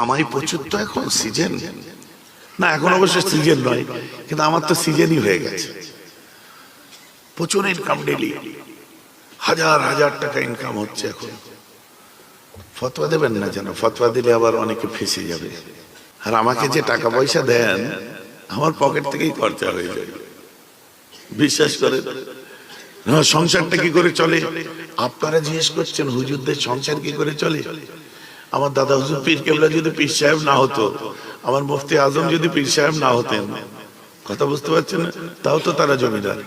কামাই প্রচুর তো এখন সিজন না এখন অবশ্য সিজন নয় কিন্তু আমার তো সিজনই হয়ে গেছে। প্রচুর ইনকাম ডেলি হাজার হাজার টাকা ইনকাম হচ্ছে এখন। ফতোয়া দেবেন না যেন ফতোয়া দিলে আবার অনেকে ফেসে যাবে। আর আমাকে যে টাকা পয়সা দেন আমার পকেট থেকেই খরচা হয়ে যায়। বিশ্বাস করেন না, সংসারটা কি করে চলে? আপনারা জিজ্ঞেস করছেন হুজুরদের সংসার কি করে চলে? আমার দাদা হুজুর পীর কেবলা যদি পীর সাহেব না হতো, আমার মুফতি আজম যদি পীর সাহেব না হতেন, কথা বুঝতে পারছেন তাও তো তারা জমিদার।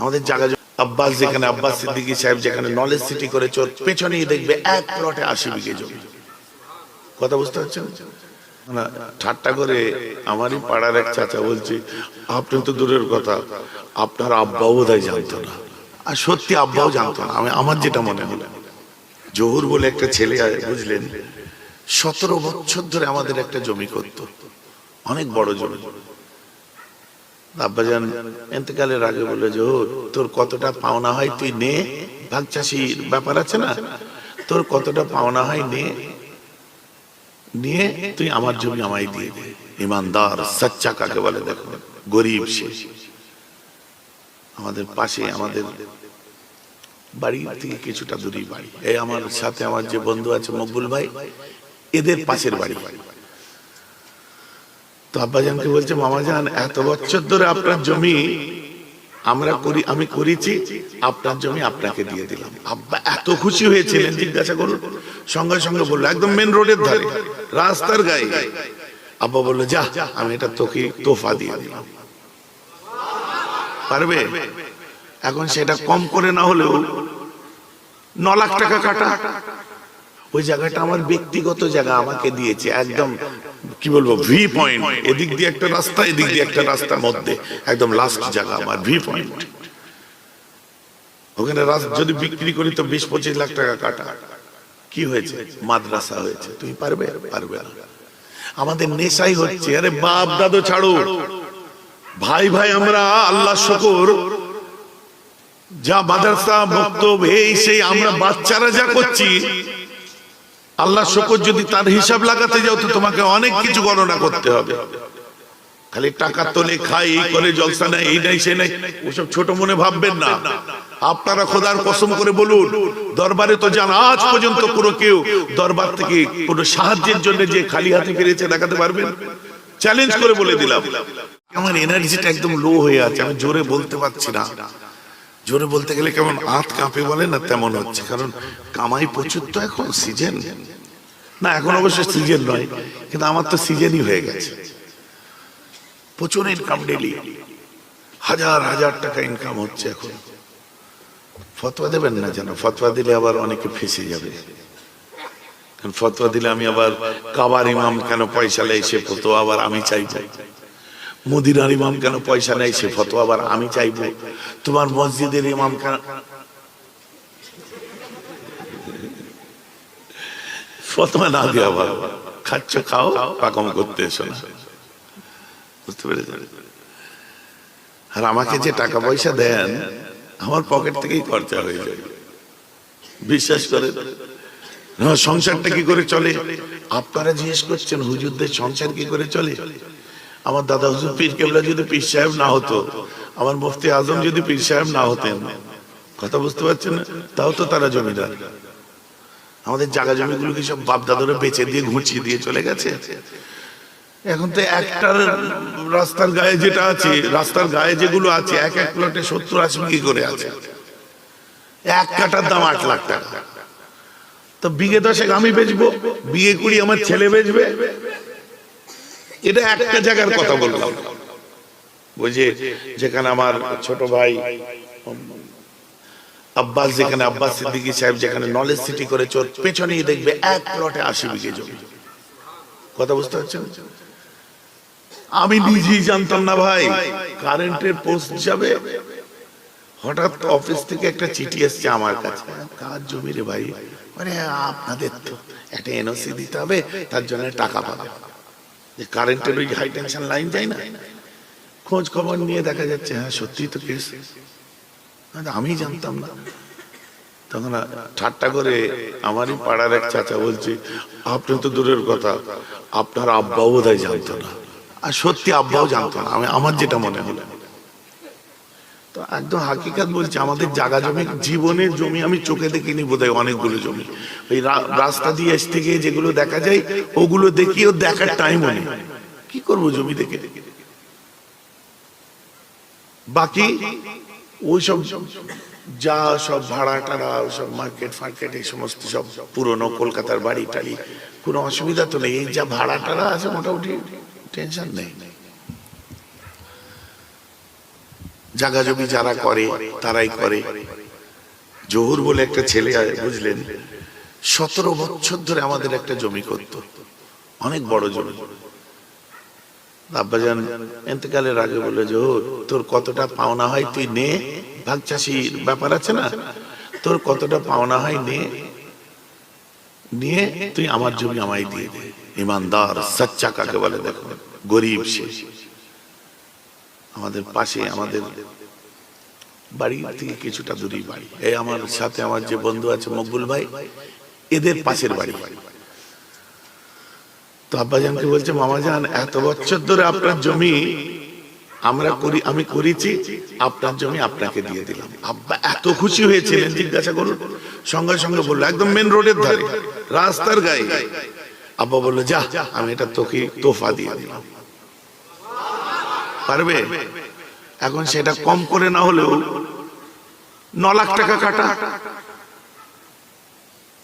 আমাদের জায়গা আব্বাস যেখানে, আব্বাস সিদ্দিকী সাহেব যেখানে নলেজ সিটি করে চোর, পেছনেই দেখবে এক প্লটে আশি বিঘে জমি। কথা বুঝতে পারছেন না, ঠাট্টা করে আমারই পাড়ার এক চাচা বলছে, আপনি তো দূরের কথা, আপনার আব্বাও বোধহয় জানতো না। আর সত্যি আব্বাও জানতো না। আমি আমার যেটা মনে হলো। জহুর বলে একটা ছেলে বুঝলেন? সতেরো বছর ধরে আমাদের একটা জমি করতো। অনেক বড় জমি। আব্বাজান, এতেকালের আগে বলে তোর কতটা পাওনা হয় তুই নে। ভাগ চাষির ব্যাপার আছে না? তোর কতটা পাওনা হয় নে। নিয়ে তুই আমার জমি আমায় দিয়ে দে। ইমানদার, সচ্চা কাকে বলে দেখো? গরিব সে। আমাদের পাশে, আমাদের বাড়ি থেকে কিছুটা দূরেই বাড়ি। এই আমার সাথে আমার যে বন্ধু আছে মকবুল ভাই এদের পাশের বাড়ি। তো আব্বাজানকে বলছে মামাজান এত বছর ধরে আপনার জমি আমরা করি আমি করেছি আপনার জমি আপনাকে দিয়ে দিলাম। আব্বা এত খুশি হয়েছিলেন জিজ্ঞাসা করুন। সঙ্গে সঙ্গে বলল একদম মেন রোডের ধারে রাস্তার গায়ে। আব্বা বলল যা আমি এটা তোকে তোফা দিয়ে দিলাম। পারবে? এখন সেটা কম করে না হলেও ন লাখ টাকা কাটা। ওই জায়গাটা আমার ব্যক্তিগত জায়গা আমাকে দিয়েছে একদম কি বলব ভি পয়েন্ট। এদিক দিয়ে একটা রাস্তা এদিক দিয়ে একটা রাস্তার মধ্যে। একদম লাস্ট জায়গা আমার ভি পয়েন্ট। ওখানে যদি বিক্রি করি তো বিশ পঁচিশ লাখ টাকা কাটা। কি হয়েছে? মাদ্রাসা হয়েছে। তুমি পারবে? পারবে না। আমাদের নেশাই হচ্ছে। আরে বাপ দাদু ছাড়ো। ভাই ভাই আমরা আল্লাহ শকর। যা মাদ্রাসা বক্তব্য এই সেই আমরা বাচ্চারা যা করছি, আল্লাহ শকর যদি তার হিসাব লাগাতে যাও তো তোমাকে অনেক কিছু গণনা করতে হবে। খালি টাকা তোলে খাই, এই করে জলসা নাই, এই নাই, সে নাই, ওসব ছোট মনে ভাববেন না। আপনারা খোদার কসম করে বলুন, দরবারে তো যান, আজ পর্যন্ত কোনো কেউ দরবার থেকে কোনো সাহায্যের জন্য যে খালি হাতে ফিরেছে দেখাতে পারবেন? চ্যালেঞ্জ করে বলে দিলাম। আমার এনার্জিটা একদম লো হয়ে আছে, আমি জোরে বলতে পারছি না। জোরে বলতে গেলে কেমন হাত কাঁপে বলে না তেমন হচ্ছে? কারণ কামাই প্রচুর তো এখন সিজন না, এখন অবশ্য সিজন নয়, কিন্তু আমার তো সিজনই হয়ে গেছে। প্রচুর ইনকাম ডেলি হাজার হাজার টাকা ইনকাম হচ্ছে এখন। ফতোয়া দেবেন না যেন? ফতোয়া দিলে আবার অনেকে ফেসে যাবে। ফতোয়া দিলে আমি আবার কাবার ইমাম কেন পয়সা সে ফতোয়া আবার আমি চাইব? মদিনার ইমাম কেন পয়সা নেই সে ফতোয়া? আবার আমি চাইব। তোমার মসজিদের ইমাম কেন? না খাচ্ছ, খাও পাকম করতে এসো না। বুঝতে পেরেছেন? আর আমাকে যে টাকা পয়সা দেন, আমার পকেট থেকেই খরচা হয়ে যায়। বিশ্বাস করে সংসারটা কি করে চলে? আপনারা জিজ্ঞেস করছেন, হুজুরদের সংসার কি করে চলে? আমার দাদা হুজুর পীর কেবলা যদি পীর সাহেব না হতো, আমার মুফতি আজম যদি পীর সাহেব না হতেন, কথা বুঝতে পারছেন তাও তো তারা জমিদার। আমাদের জায়গা জমিগুলো কি সব বাপ দাদুরা বেচে দিয়ে, ঘুচিয়ে দিয়ে চলে গেছে? এখন তো একটার রাস্তার গায়ে যেটা আছে, রাস্তার গায়ে যেগুলো আছে, এক এক প্লটে সত্তর আশি কি করে আছে। এক কাটার দাম আট লাখ টাকা। তো বিঘে দশেক আমি বেচবো, বিঘে কুড়ি আমার ছেলে বেচবে। এটা একটা জায়গার কথা বললাম। বুঝে যেখানে আমার ছোট ভাই আব্বাস, যেখানে আব্বাস সিদ্দিকী সাহেব, যেখানে নলেজ সিটি করে চোর পেছনেই দেখবে এক প্লটে আশি বিঘে জমি। কথা বুঝতে পারছেন? আমি নিজেই জানতাম না ভাই কারেন্টের পোস্ট যাবে হঠাৎ অফিস থেকে একটা চিঠি এসছে আমার কাছে। কার জমি রে ভাই? মানে আপনাদের তো একটা এনওসি দিতে হবে, তার জন্য টাকা পাবে। যে কারেন্টের ওই হাই টেনশন লাইন যায় না? খোঁজ খবর নিয়ে দেখা যাচ্ছে হ্যাঁ সত্যি তো কেস আমি জানতাম না। তখন ঠাট্টা করে আমারই পাড়ার এক চাচা বলছে, আপনি তো দূরের কথা, আপনার আব্বাও বোধহয় জানতো না। আর সত্যি আব্বাও জানতো না। আমি আমার যেটা মনে হলো। তো একদম হাকিকাত বলছি, আমাদের জায়গা জমি, জীবনের জমি আমি চোখে দেখিনি বোধহয় অনেকগুলো জমি। ওই রাস্তা দিয়ে আসতে গিয়ে যেগুলো দেখা যায়, ওগুলো দেখিও দেখার টাইম নেই। কি করব জমি দেখে? বাকি ওই সব যা সব ভাড়া টাড়া সব মার্কেট ফার্কেট, এই সমস্ত সব পুরনো কলকাতার বাড়ি টাড়ি কোনো অসুবিধা তো নেই। এই যা ভাড়া টাড়া আছে, মোটামুটি টেনশন নেই। জাগা জমি যারা করে, তারাই করে। জহুর বলে একটা ছেলে বুঝলেন? সতেরো বছর ধরে আমাদের একটা জমি করত। অনেক বড় জমি। আব্বাজান এতেকালের আগে বলে জহুর, তোর কতটা পাওনা হয় তুই নে। ভাগ চাষির ব্যাপার আছে না? তোর কতটা পাওনা হয় নে। নিয়ে তুই আমার জমি আমায় দিয়ে দে। ইমানদার, সচ্চা কাকে বলে দেখো? গরিব সে। আমাদের পাশে, আমাদের বাড়ি থেকে কিছুটা দূরেই বাড়ি। এই আমার সাথে আমার যে বন্ধু আছে মকবুল ভাই, এদের পাশের বাড়ি। তো আব্বাজানকে বলছে মামা মামাজান, এত বছর ধরে আপনার জমি আমরা করি, আমি করেছি, আপনার জমি আপনাকে দিয়ে দিলাম। আব্বা এত খুশি হয়েছিলেন, জিজ্ঞাসা করুন। সঙ্গে সঙ্গে বলল, একদম মেন রোডের ধারে, রাস্তার গায়ে। আব্বা বলল, যা, আমি এটা তোকে তোফা দিয়ে দিলাম। পারবে? এখন সেটা কম করে না হলেও ন লাখ টাকা কাটা।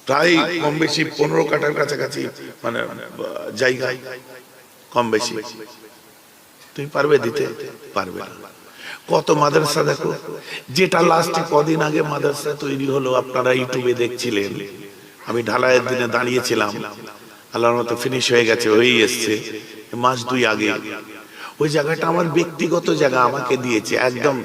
প্রায় কম বেশি পনেরো কাটার কাছাকাছি মানে জায়গায় কম বেশি। তুমি পারবে দিতে? পারবে কত মাদ্রাসা দেখো, যেটা লাস্টে কদিন আগে মাদ্রাসা তৈরি হলো, আপনারা ইউটিউবে দেখছিলেন। আমি ঢালাইয়ের দিনে দাঁড়িয়েছিলাম। আল্লাহর মতো ফিনিশ হয়ে গেছে, হয়েই এসছে। মাস দুই আগে। ওই জায়গাটা আমার ব্যক্তিগত জায়গা আমাকে দিয়েছে, একদম,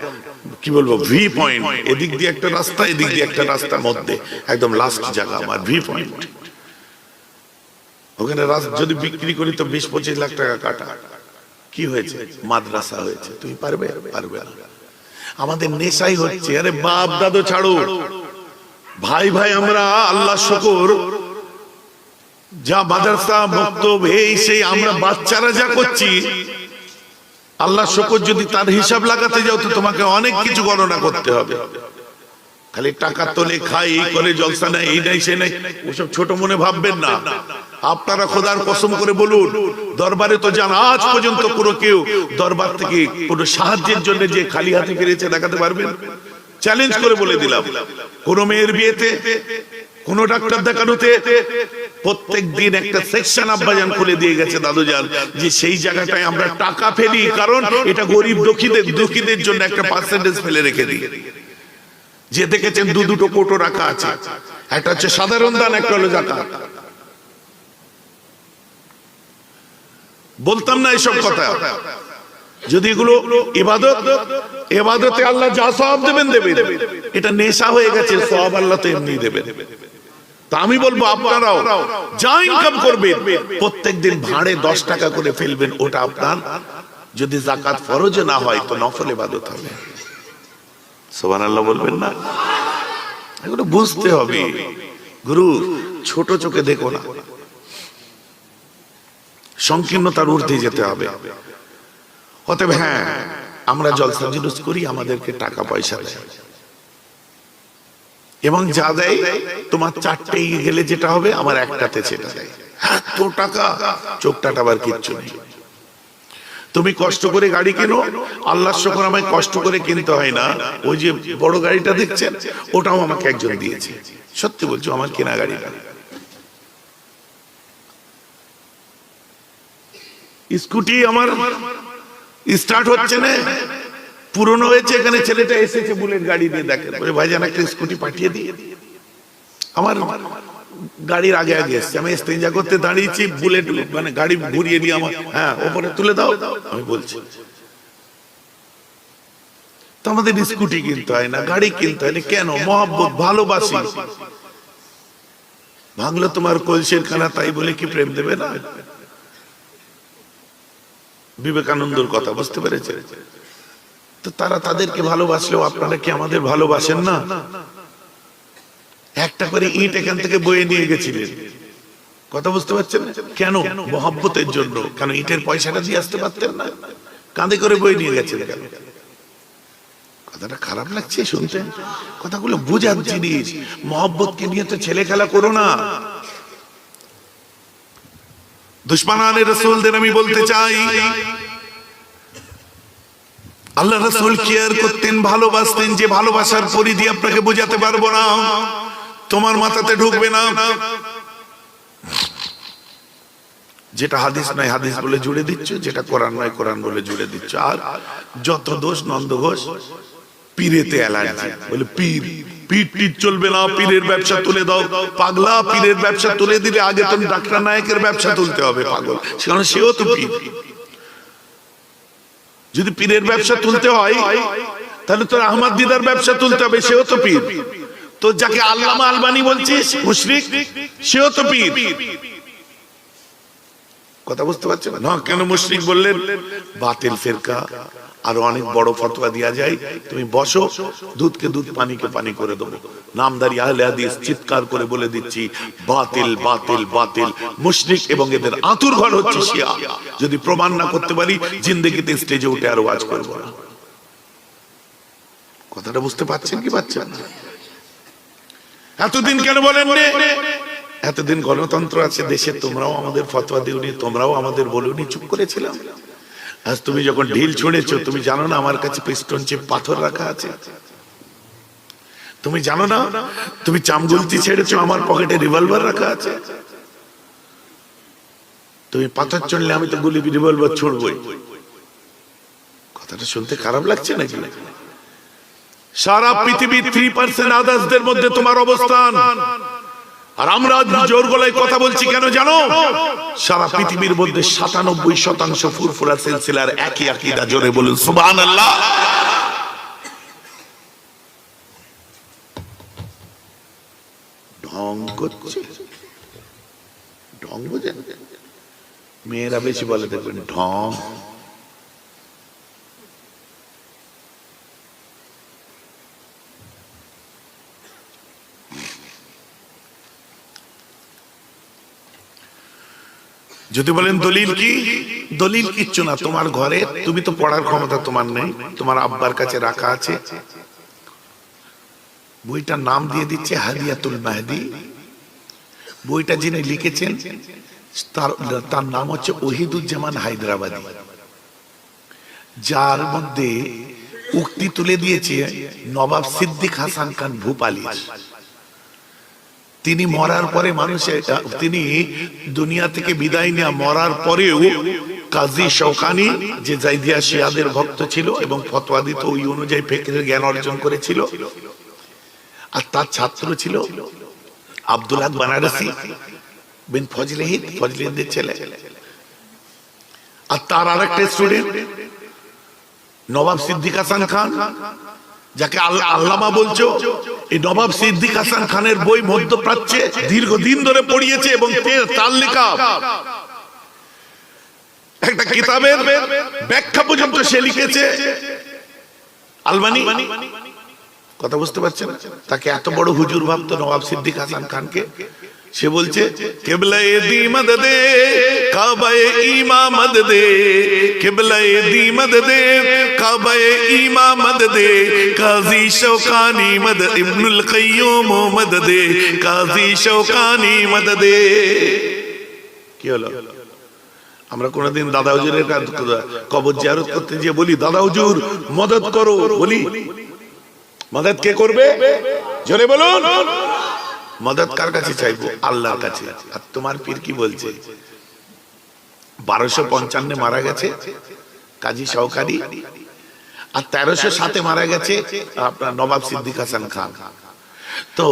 কি বলব, ভি পয়েন্ট। এদিক দিয়ে একটা রাস্তা, এদিক দিয়ে একটা রাস্তার মধ্যে, একদম লাস্ট জায়গা আমার, ভি পয়েন্ট। ওখানে যদি বিক্রি করি তো বিশ পঁচিশ লাখ টাকা কাটা। কি হয়েছে? মাদ্রাসা হয়েছে। তুমি পারবে? পারবে না। আমাদের নেশাই হচ্ছে। আরে বাপ দাদু, ছাড়ো। ভাই ভাই, আমরা আল্লাহ শকর। যা মাদ্রাসা, বক্তব্য, এই সেই আমরা বাচ্চারা যা করছি আল্লাহ শকর যদি তার হিসাব লাগাতে যাও তো তোমাকে অনেক কিছু গণনা করতে হবে। খালি টাকা তোলে খাই এই করে জলসা নাই এই নাই সে নাই ওসব ছোট মনে ভাববেন না। আপনারা খোদার কসম করে বলুন দরবারে তো যান আজ পর্যন্ত কোনো কেউ দরবার থেকে কোনো সাহায্যের জন্য যে খালি হাতে ফিরেছে দেখাতে পারবেন? চ্যালেঞ্জ করে বলে দিলাম। কোন মেয়ের বিয়েতে কোন ডাক্তার দেখানোতে প্রত্যেক দিন একটা সেকশন আব্বাজান খুলে দিয়ে গেছে দাদুজান, যে সেই জায়গাটায় আমরা টাকা ফেলি, কারণ এটা গরিব দুঃখীদের দুঃখীদের জন্য একটা পার্সেন্টেজ ফেলে রেখে দিই। যে দেখেছেন দু দুটো কোটো রাখা আছে, একটা হচ্ছে সাধারণ দান, একটা হলো জাকাত। বলতাম না এইসব কথা। যদি এগুলো ইবাদত, এবাদতে আল্লাহ যা সব দেবেন দেবেন। এটা নেশা হয়ে গেছে সব আল্লাহ তো এমনি দেবেন। তা আমি বলব আপনারাও যা ইনকাম করবেন প্রত্যেকদিন ভাড়ে দশ টাকা করে ফেলবেন ওটা আপনার। যদি জাকাত ফরজে না হয় তো নফল ইবাদত হবে। সোবান আল্লাহ বলবেন না? এগুলো বুঝতে হবে। গুরু ছোট চোখে দেখো না। সংকীর্ণতার ঊর্ধ্বে যেতে হবে। অতএব হ্যাঁ আমরা জলসা জুলুস করি আমাদেরকে টাকা পয়সা দেয়। এবং যা দেয়, তোমার চারটে গেলে যেটা হবে, আমার একটাতে সেটা দেয়। এত টাকা, চোখটা আবার কিচ্ছু তুমি কষ্ট করে গাড়ি কেনো? আল্লাহ শকর আমায় কষ্ট করে কিনতে হয় না। ওই যে বড় গাড়িটা দেখছেন, ওটাও আমাকে একজন দিয়েছে। সত্যি বলছো, আমার কেনা গাড়িটা স্কুটি আমার স্টার্ট হচ্ছে না। পুরনো হয়েছে, এখানে ছেলেটা এসেছে, বুলেট গাড়ি নিয়ে দেখেন বলে, ভাইজান, একটা স্কুটি পাঠিয়ে দিয়ে আমার গাড়ির আগে আগে এসছে। আমি স্টেঞ্জা করতে দাঁড়িয়েছি, বুলেট মানে গাড়ি ঘুরিয়ে নিয়ে আমার হ্যাঁ ওপরে তুলে দাও। আমি বলছি, তো আমাদের স্কুটি কিনতে হয় না, গাড়ি কিনতে হয় না, কেন? মহব্বত, ভালোবাসি। ভাঙলো তোমার কলসের খানা তাই বলে কি প্রেম দেবে না? বিবেকানন্দর কথা বুঝতে পেরেছে? তো তারা তাদেরকে ভালোবাসলেও আপনারা কি আমাদের ভালোবাসেন না? একটা করে ইট এখান থেকে বয়ে নিয়ে গেছিলেন। কথা বুঝতে পারছেন? কেন? মহাব্বতের জন্য। কেন ইটের পয়সাটা দিয়ে আসতে পারতেন না? কাঁধে করে বয়ে নিয়ে গেছেন কেন? কথাটা খারাপ লাগছে শুনতে। কথাগুলো বোঝার জিনিস। মহব্বতকে নিয়ে তো ছেলে খেলা করো না। দুশ্মনানে রসুলদের আমি বলতে চাই আল্লাহ রসুল কেয়ার করতেন ভালোবাসতেন যে ভালোবাসার পরিধি আপনাকে বোঝাতে পারব না। তোমার মাথাতে ঢুকবে না। যেটা হাদিস নয় হাদিস বলে জুড়ে দিচ্ছ যেটা কোরআন নয় কোরআন বলে জুড়ে দিচ্ছ। আর যত দোষ নন্দ ঘোষ পীরেতে অ্যালার্জি। বলে পীর পীর টির চলবে না পীরের ব্যবসা তুলে দাও। পাগলা পীরের ব্যবসা তুলে দিলে আগে তুমি ডাক্তার নায়কের ব্যবসা তুলতে হবে পাগল। কারণ সেও তো পীর। যদি পীরের ব্যবসা তুলতে হয়, তাহলে তোর আহমদ দিদার ব্যবসা তুলতে হবে, সেও তো পীর। তো যাকে আল্লামা আলবানি বলছিস, মুশরিক, সেও তো পীর। কথা বুঝতে পারছে না? কেন মুশরিক বললেন? বাতিল ফেরকা। আরও অনেক বড় ফতোয়া দেওয়া যায়। তুমি বসো, দুধকে দুধ, পানিকে পানি করে দেবো। নামদারি আহলে হাদিস চিৎকার করে বলে দিচ্ছি, বাতিল বাতিল বাতিল। মুশরিক এবং এদের আতুর ঘর হচ্ছে শিয়া। যদি প্রমাণ না করতে পারি, জিন্দগিতে স্টেজে উঠে আর ওয়াজ করব না। কথাটা বুঝতে পারছেন কি পাচ্ছেন না? এতদিন কেন বলেন এতদিন গণতন্ত্র আছে, দেশে তোমরাও আমাদের ফতোয়া দিওনি, তোমরাও আমাদের বলুনি, চুপ করেছিলাম। আজ তুমি যখন ঢিল ছুঁড়েছো, তুমি জানো না আমার কাছে পিস্টন চেপ পাথর রাখা আছে? তুমি জানো না তুমি চামগুলতি ছেড়েছো, আমার পকেটে রিভলভার রাখা আছে? তুমি পাথর চড়লে আমি তো গুলি রিভলভার ছুড়বই। কথাটা শুনতে খারাপ লাগছে নাকি? সারা পৃথিবীর থ্রি পার্সেন্ট আদার্সদের মধ্যে তোমার অবস্থান। আর আমরা জোর গলায় কথা বলছি কেন জানো? সারা পৃথিবীর মধ্যে সাতানব্বই শতাংশ ফুরফুরা সিলসিলার একই আকিদা, জোরে বলুন আল্লাহ ঢং করছে? মেয়েরা বেশি বলে দেখবেন, ঢং। যদি বলেন দলিল কি? দলিল কিচ্ছু না। তোমার ঘরে তুমি তো পড়ার ক্ষমতা তোমার নেই। তোমার আব্বার কাছে রাখা আছে। বইটার নাম দিয়ে দিচ্ছে হাদিয়াতুল মাহদি। বইটা যিনি লিখেছেন, তার তার নাম হচ্ছে ওহিদুজ্জামান হায়দ্রাবাদী। যার মধ্যে উক্তি তুলে দিয়েছে নবাব সিদ্দিক হাসান খান ভূপালির। তিনি মরার পরে মানুষের তিনি দুনিয়া থেকে বিদায় নেওয়া মরার পরেও কাজী শৌকানি যে জাইদিয়া শিয়াদের ভক্ত ছিল এবং ফতোয়া দিত ওই অনুযায়ী ফেকের জ্ঞান অর্জন করেছিল, আর তার ছাত্র ছিল আব্দুল হক বানারসি বিন ফজলেহিদ ফজলেহিদের ছেলে। আর তার আরেকটা স্টুডেন্ট নবাব সিদ্দিক হাসান খান, যাকে আল্লামা বলছো এই নবাব সিদ্দিক হাসান খানের বই মধ্যপ্রাচ্যে দীর্ঘদিন ধরে পড়িয়েছে এবং তার লেখা একটা কিতাবের ব্যাখ্যা পর্যন্ত সে লিখেছে। আলবানি? কথা বুঝতে পারছেন? তাকে এত বড় হুজুর ভাবতো নবাব সিদ্দিক হাসান খানকে। সে বলছে, কেবলায়ে দি কাবায়ে মদদে, কেবলায়ে দি কাবায়ে মদদে, কাজী শৌকানি মদ ইবনুল কাইয়ুম মদদে, কাজী শৌকানি মদদে। কি হলো? আমরা কোনদিন দাদা হুজুরের কবর জিয়ারত করতে গিয়ে বলি, দাদা হুজুর মদত করো। বলি মদত কে করবে? জোরে বলুন। মদত কার কাছে চাইব? আল্লাহর কাছে। আর তোমার পীর কি বলছে? বারোশো পঞ্চান্নে মারা গেছে, কাজী সহকারী আর তেরোশো সাতে মারা গেছে, আপনার নবাব সিদ্দিক হাসান খান। তো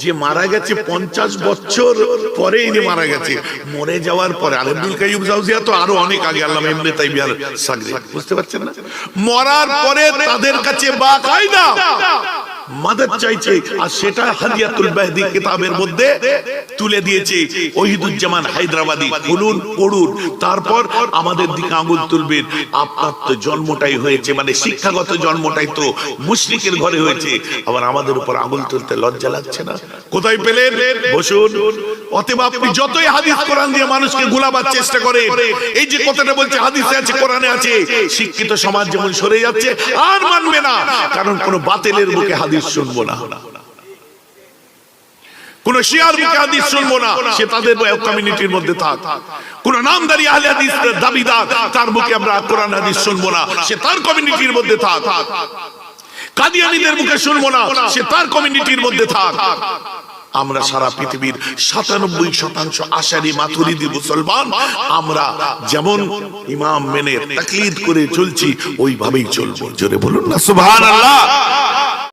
যে মারা গেছে পঞ্চাশ বছর পরে ইনি মারা গেছে, মরে যাওয়ার পরে। আর আব্দুল কাইয়ুব জাউজিয়া তো আরও অনেক আগে আল্লাহ এমনি তাই সাগরে। বুঝতে পারছেন না? মরার পরে তাদের কাছে বা না মাদত চাইছে, আর সেটা হাদিয়াতুল বাহদি কিতাবের মধ্যে তুলে দিয়েছে। ওহিদুজ্জামান হায়দ্রাবাদী, খুলুন, পড়ুন। তারপর আমাদের দিকে আঙুল তুলবেন। আপনার তো জন্মটাই হয়েছে মানে শিক্ষাগত জন্মটাই তো মুশরিকের ঘরে হয়েছে। আবার আমাদের উপর আঙুল তুলতে লজ্জা লাগছে না? কোথায় পেলেন? বসুন। অতএব আপনি যতই হাদিস কোরআন দিয়ে মানুষকে গুলাবার চেষ্টা করে এই যে কথাটা বলছে, হাদিসে আছে, কোরআনে আছে, শিক্ষিত সমাজ যেমন সরে যাচ্ছে, আর মানবে না। কারণ কোন বাতিলের মুখে হাদিস শুনব না। কোন শিয়ার মুখে হাদিস শুনব না। সে তাদের কমিউনিটির মধ্যে থাক। কোন নামদারি আহলে হাদিস দাবিদার তার মুখে আমরা কোরআন হাদিস শুনব না। সে তার কমিউনিটির মধ্যে থাক। কাদিয়ানীদের মুখে শুনব না। সে তার কমিউনিটির মধ্যে থাক। আমরা সারা পৃথিবীর সাতানব্বই শতাংশ আশারি মাথুরিদি মুসলমান। আমরা যেমন ইমাম মেনে তাকলিদ করে চলছি ওইভাবেই চলবো। জোরে বলুন না সুবহানাল্লাহ।